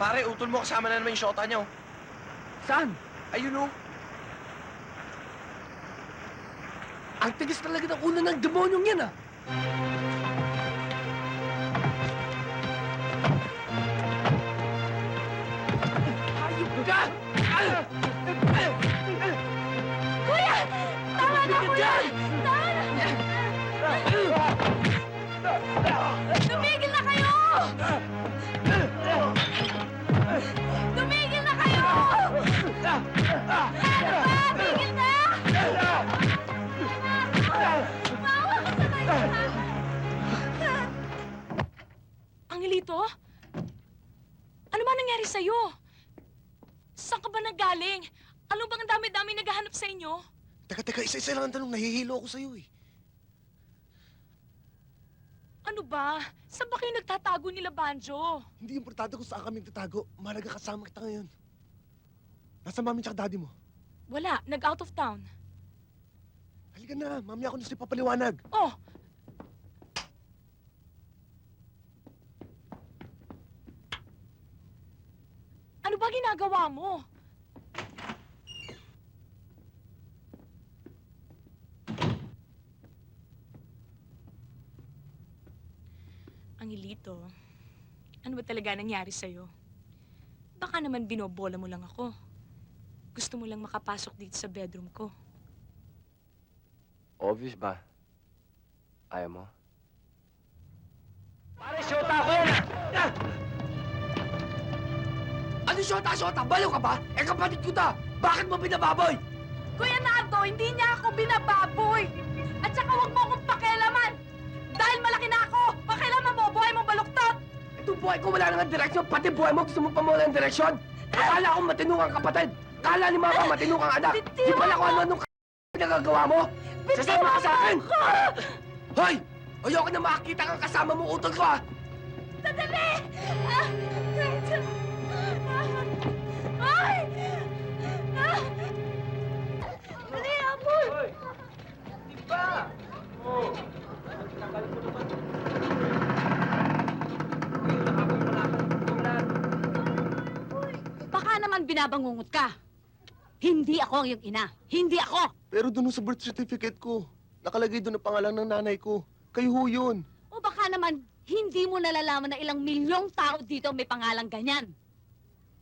Pare, utol mo kasama na naman yung shota niya, oh. Saan? Ayun, oh. Ang tigas talaga ng ulo ng demonyong yan, ah. Hayop ka! Ah! Kuya! Tama na, kuya! Tama na! Tumigil na kayo! Nangyari sa'yo? Saan ka ba nagaling? Ano bang ang dami-dami naghahanap sa inyo? Teka, teka, isa-isa lang ang tanong. Nahihilo ako sa'yo, eh. Ano ba? Saan ba kayo nagtatago nila, Banjo? Hindi importante kung saan kami nagtatago. Mahalaga kasama kita ngayon. Nasa mami tsaka daddy mo? Wala, nag-out of town. Halika na, mami ako na sila papaliwanag. Oh, ba ginagawa mo? Angelito, ano ba talaga nangyari sa'yo? Baka naman binobola mo lang ako. Gusto mo lang makapasok dito sa bedroom ko. Obvious ba? Ayaw mo? Pare, syota ako yan, ah! Ano syota, syota? Balo ka ba? Eh, kapatid ko ta! Bakit mo binababoy? Kuya Nardo, hindi niya ako binababoy! At saka huwag mo akong pakialaman! Dahil malaki na ako! Pakialaman mo, buhay mo baluktot! Ito buhay ko wala nang direksyon, pati buhay mo gusto mo pa mawala ng direksyon. Akala ko matino kang kapatid. Kala ni mama matino kang anak. Bitiwan Di pala kung ano-anong k- nagagawa mo. Sasama ka sa akin! Hoy! Ayoko na makakita kang kasama mo utol ko, ha? Sandali! Ah! Ay! Ah! Dali, Apol! Baka naman binabangungot ka. Hindi ako ang iyong ina. Hindi ako! Pero doon sa birth certificate ko, nakalagay doon ang pangalan ng nanay ko. Kayo ho yun. O baka naman hindi mo nalalaman na ilang milyong tao dito may pangalang ganyan.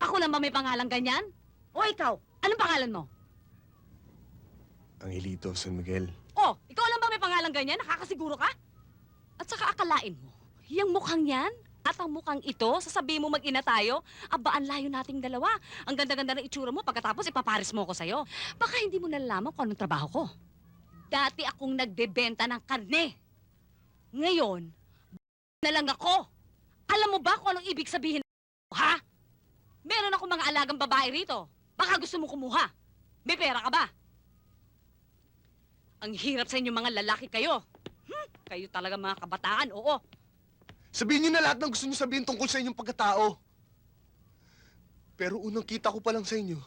Ako lang ba may pangalang ganyan? O ikaw, anong pangalan mo? Angelito, San Miguel. O, ikaw lang ba may pangalang ganyan? Nakakasiguro ka? At saka akalain mo, yung mukhang yan at ang mukhang ito, sasabihin mo mag-ina tayo, aba, ang layo nating dalawa. Ang ganda-ganda ng itsura mo, pagkatapos ipaparis mo ko sa'yo. Baka hindi mo nalalaman kung anong trabaho ko. Dati akong nagbebenta ng karne. Ngayon, na lang ako. Alam mo ba kung anong ibig sabihin akong mga alagang babae rito. Baka gusto mo kumuha. May pera ka ba? Ang hirap sa inyo mga lalaki kayo. Hmm, kayo talaga mga kabataan, oo. Sabihin niyo na lahat ng gusto niyo sabihin tungkol sa inyong pagkatao. Pero unang kita ko pa lang sa inyo,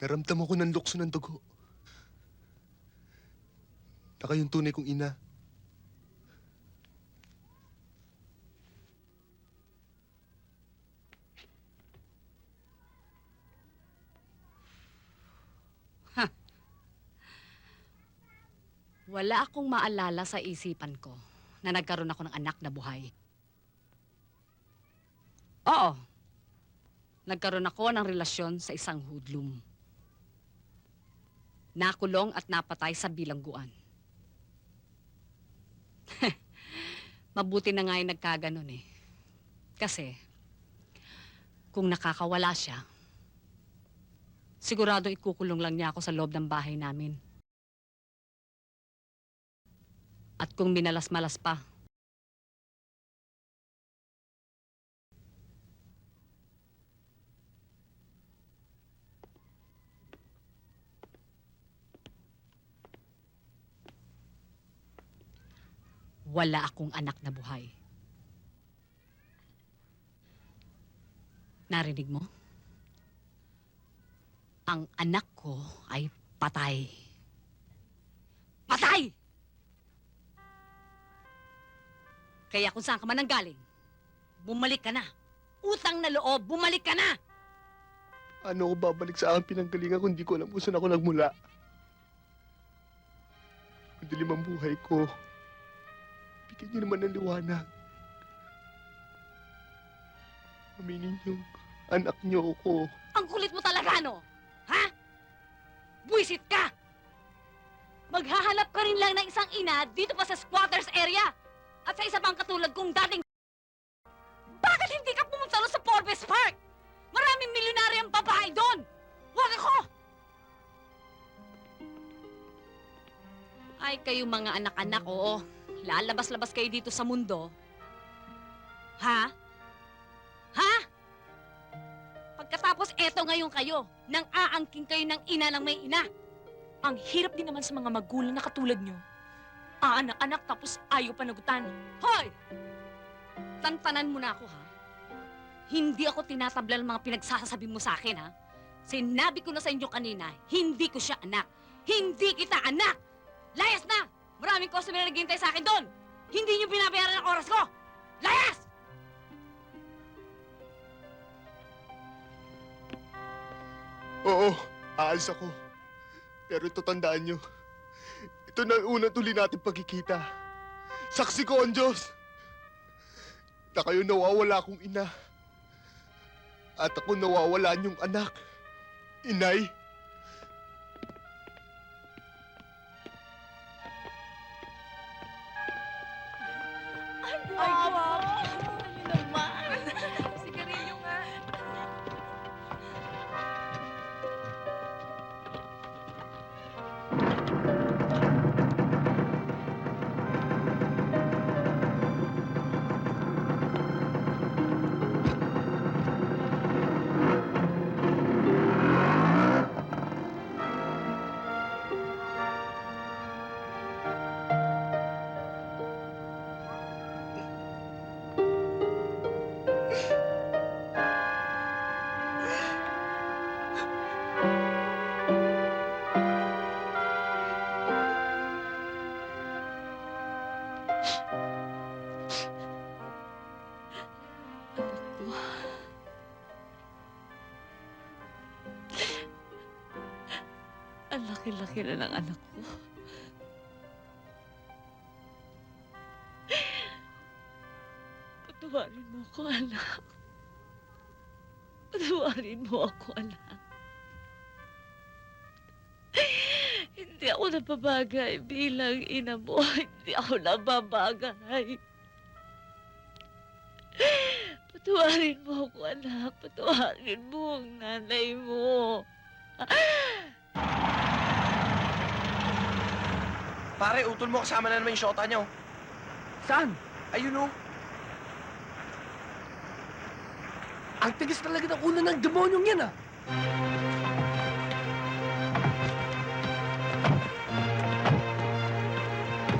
naramdaman ko ng lukso ng dugo. Na kayong tunay kong ina. Wala akong maalala sa isipan ko na nagkaroon ako ng anak na buhay. Oo. Nagkaroon ako ng relasyon sa isang hoodlum. Nakulong at napatay sa bilangguan. Mabuti na nga yung nagkaganon eh. Kasi, kung nakakawala siya, sigurado ikukulong lang niya ako sa loob ng bahay namin. At kung minalas-malas pa, wala akong anak na buhay. Narinig mo? Ang anak ko ay patay. Patay! Kaya kung saan ka man nanggaling, bumalik ka na. utang na loob. Bumalik ka na! Ano ko babalik sa aking pinanggalingan kung di ko alam kung saan ako nagmula? Madilim ang buhay ko. Bigyan niyo naman ng liwanag. Aminin niyo, anak niyo ako. Ang kulit mo talaga, no? Ha? Buisit ka! Maghahanap ka rin lang ng isang ina dito pa sa squatters area. Dating... Bakit hindi ka pumunta sa Forbes Park? Maraming milyonaryang babae doon! Huwag ako! Ay, kayo mga anak-anak, oo. Lalabas-labas kayo dito sa mundo. Ha? Ha? Pagkatapos eto ngayon kayo, nang aangking kayo ng ina ng may ina. Ang hirap din naman sa mga magulang na katulad nyo. Aanak-anak tapos ayaw panagutan. Hoy! Tantanan mo na ako, ha? Hindi ako tinatabla ng mga pinagsasabi mo sa akin, ha? Sinabi ko na sa inyo kanina, hindi ko siya anak. Hindi kita anak! Layas na! Maraming customer na naghihintay sa akin doon! Hindi niyo binabayaran ang oras ko! Layas! Oo, aalis ako. Pero ito tandaan niyo, ito na ang unang tuli natin pagkikita. Saksi ko ang Diyos na kayo nawawala akong ina. At ako nawawala niyong anak. Inay, Ay, Ang laki-laki na ng anak ko. Patawarin mo ako, anak. Patawarin mo ako, anak. Hindi ako napabagay bilang ina mo. Hindi ako napabagay. Patawarin mo ako, anak. Patawarin mo ang nanay mo. Pare, utol mo kasama na naman yung shota niyo. Saan? Ayun oh. Ang tigas talaga ng ulo ng demonyong yan ah.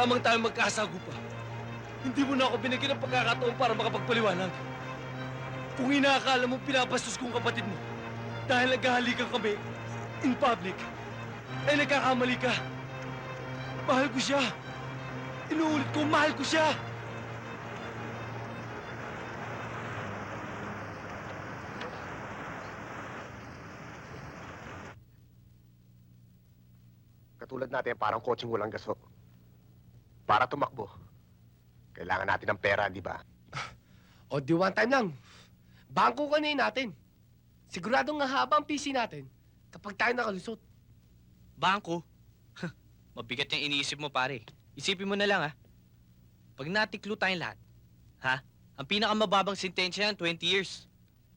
lamang tayo magkasagupa, hindi mo na ako binigyan ng pagkakataon para makapagpaliwanag. Kung inaakala mo pinapastos kong kapatid mo dahil naghahalikan kami in public, ay nagkakamali ka. Mahal ko siya. Inuulit ko, mahal ko siya. katulad natin parang kotseng walang gaso. Para tumakbo, kailangan natin ng pera, di ba? O, di one time lang. Bangko kanin natin. Siguradong nga haba ang PC natin kapag tayo nakalusot. Bangko? Mabigat yung iniisip mo, pare. Isipin mo na lang, ha? Pag natiklo tayong lahat, ha? Ang pinakamababang sentensya yan, 20 years.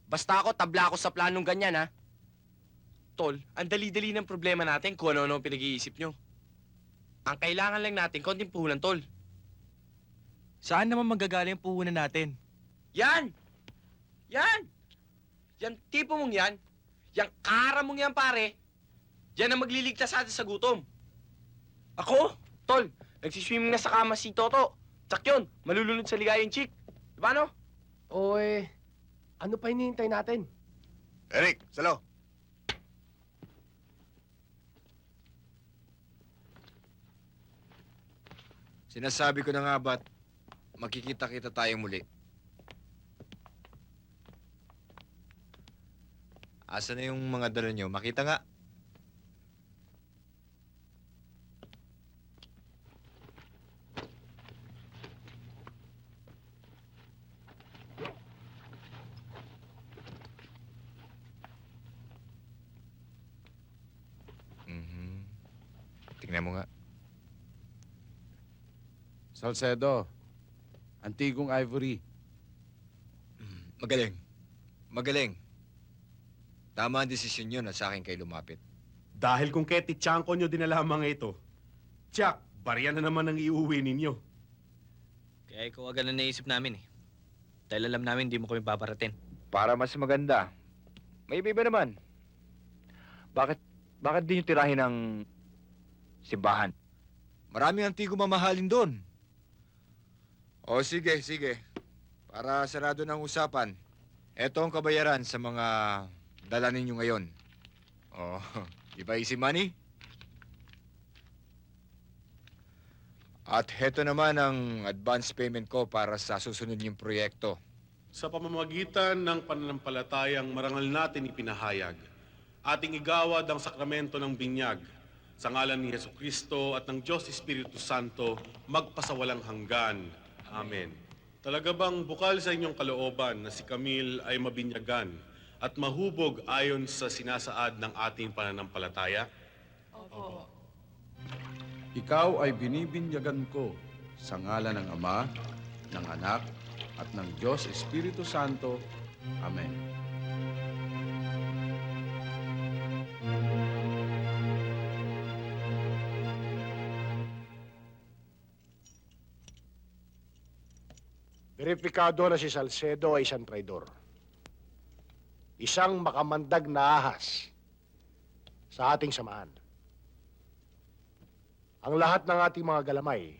Basta ako, tabla ako sa planong ganyan, ha? Tol, ang dali-dali ng problema natin kung ano-ano ang pinag-iisip nyo. Ang kailangan lang natin, konting puhunan, Tol. Saan naman magagaling ang puhunan natin? Yan! Yan! Yan tipo mong yan, yang kara mong yan, pare, yan ang magliligtas sa atin sa gutom. Ako, Tol, nagsiswimming na sa kama si Toto. Tsak yun, malulunod sa ligayang chick. Diba no? O eh, ano pa hinihintay natin? Eric, salo. Sinasabi ko na nga ba't makikita-kita tayong muli. Asa na yung mga dala nyo? Makita nga. Mhm. Tingnan mo nga. Salcedo, Antigong Ivory. Magaling. Magaling. Tama ang desisyon yun at sa akin kayo lumapit. Dahil kung kay Tichanko nyo dinala ang mga ito, Tsak, barya na naman ang iuwi ninyo. Kaya ikaw agad na naisip namin eh. Dahil alam namin hindi mo kami babaratin. Para mas maganda. May iba iba naman. Bakit, bakit di nyo tirahin ang simbahan? Maraming antigo mamahalin doon. O sige, sige. Para sarado ng usapan, eto ang kabayaran sa mga dala ninyo ngayon. O, di ba easy money? At heto naman ang advance payment ko para sa susunod niyong proyekto. Sa pamamagitan ng pananampalatayang marangal natin ipinahayag, ating igawad ang sakramento ng binyag sa ngalan ni Yesu Kristo at ng Diyos Espiritu Santo magpasawalang hanggan. Amen. Talaga bang bukal sa inyong kalooban na si Camille ay mabinyagan at mahubog ayon sa sinasaad ng ating pananampalataya? Ikaw ay binibinyagan ko sa ngalan ng Ama, ng Anak, at ng Diyos Espiritu Santo. Amen. Veripikado na si Salcedo ay isang traidor. Isang makamandag na ahas sa ating samahan. Ang lahat ng ating mga galamay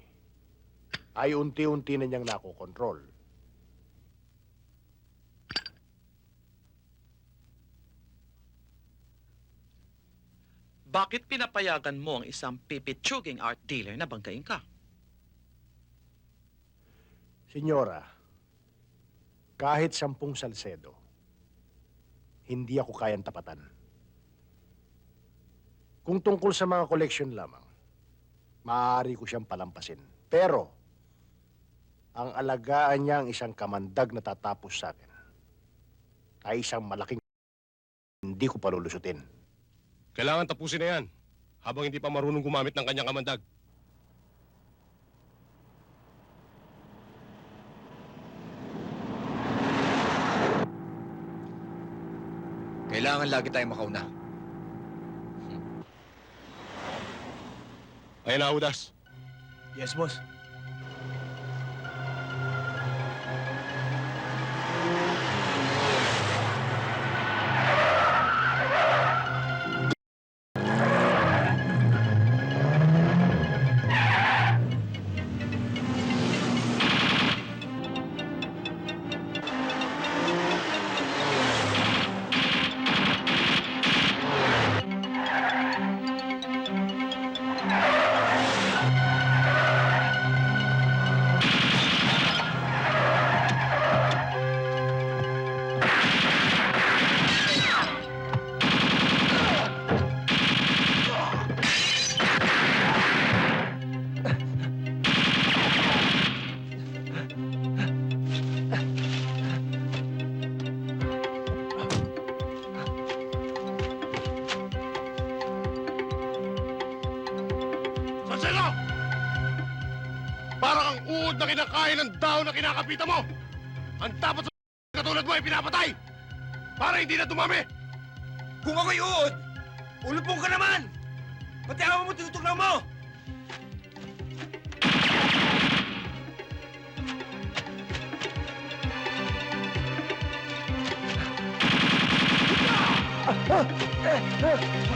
ay unti-unti na niyang nakokontrol. Bakit pinapayagan mo ang isang pipitsuging art dealer na banggain ka? Senyora, kahit sampung Salcedo, hindi ako kayang tapatan. Kung tungkol sa mga koleksyon lamang, maaari ko siyang palampasin. Pero, ang alagaan niya ang isang kamandag na tatapos sa akin ay isang malaking hindi ko palulusutin. Kailangan tapusin na yan habang hindi pa marunong gumamit ng kanyang kamandag. Kailangan lagi tayong makauna. Ayun na, Udas. Yes, boss. Para kang uod na kinakain ng dahon na kinakapitan mo! Ang dapat sa katulad mo ay pinapatay! Para hindi na dumami! Kung ako'y uod, ulupong ka naman! Pati awa mo tinutugnaw mo! Ah! Ah! Ah! Ah!